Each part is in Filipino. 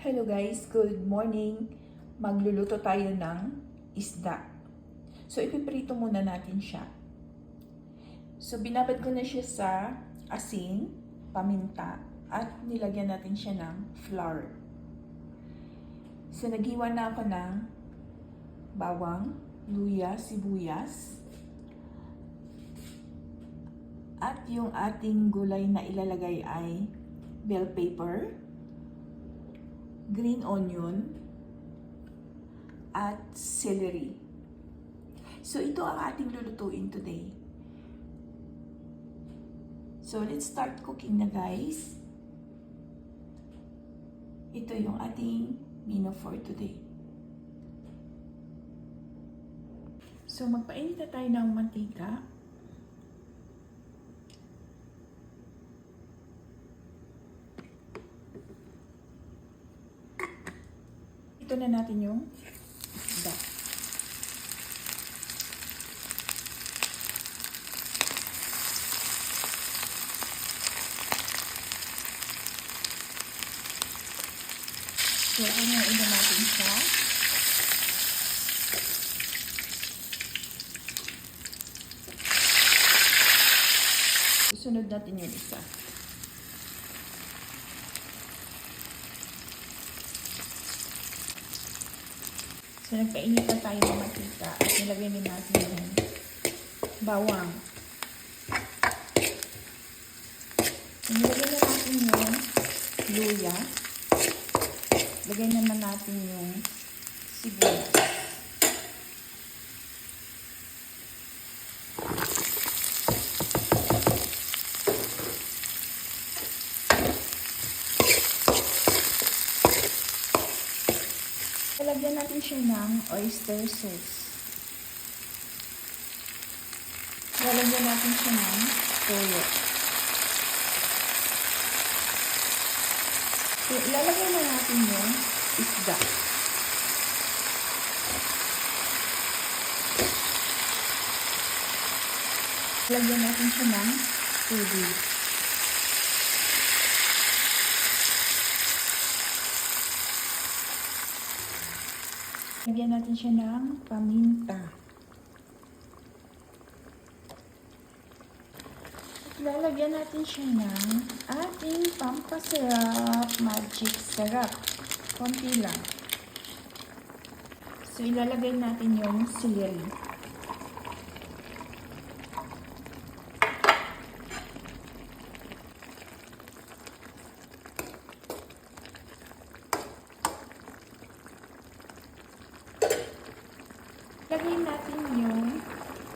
Hello guys, good morning. Magluluto tayo ng isda. So ipiprito muna natin siya. So binabad ko na siya sa asin, paminta, at nilagyan natin siya ng flour. So naghiwa na ako ng bawang, luya, sibuyas, at yung ating gulay na ilalagay ay bell pepper, green onion, at celery. So, ito ang ating lulutuin today. So, let's start cooking na guys. Ito yung ating menu for today. So, magpainit tayo ng mantika. Ito na natin yung isda. So, ano ina natin siya. Sunod natin yung isa. So, nagpainit na tayo ng mantika at nilagay din natin yung bawang. Nilagay na natin yung luya. Lagay naman natin yung sibuyas. Lalagyan natin siya ng oyster sauce. Lalagyan natin siya ng toyo. So, ilalagay na natin yung isda. Lagyan natin siya ng tubig. Lagyan natin siya ng paminta. At lalagyan natin siya ng ating pampasarap magic syrup. Konti lang. So, ilalagay natin yung celery. Lagay natin yung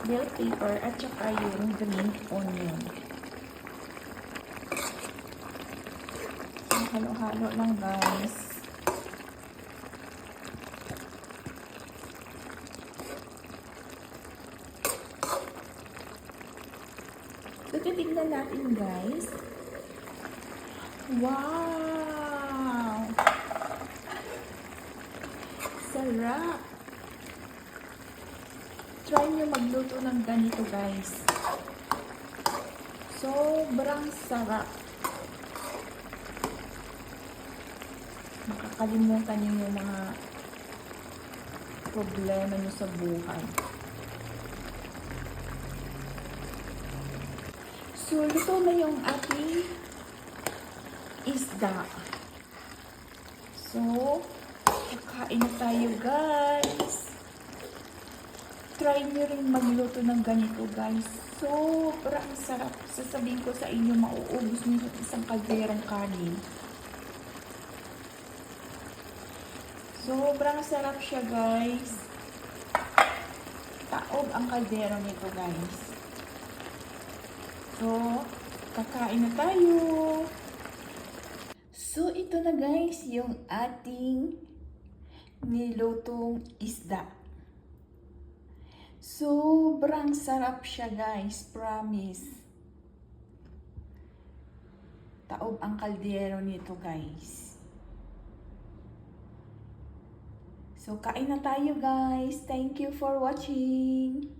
bell pepper at saka yung green onion. So, halo-halo lang guys. So, titignan natin guys. Wow! Sarap! Nyo magluto ng ganito guys. Sobrang sarap. Makakalimutan nyo yung mga problema nyo sa buhay. So, luto na yung ating isda. So, kakain na tayo guys try nyo rin magluto ng ganito guys. Sobrang sarap. Sasabihin ko sa inyo, mauubos nyo sa isang kalderong kanin. Sobrang sarap siya guys. Taob ang kaldero nito guys. So, kakain na tayo. So, ito na guys, yung ating nilutong isda. Sobrang sarap siya guys, promise. Taob ang kaldero nito guys. So, kain na tayo guys. Thank you for watching.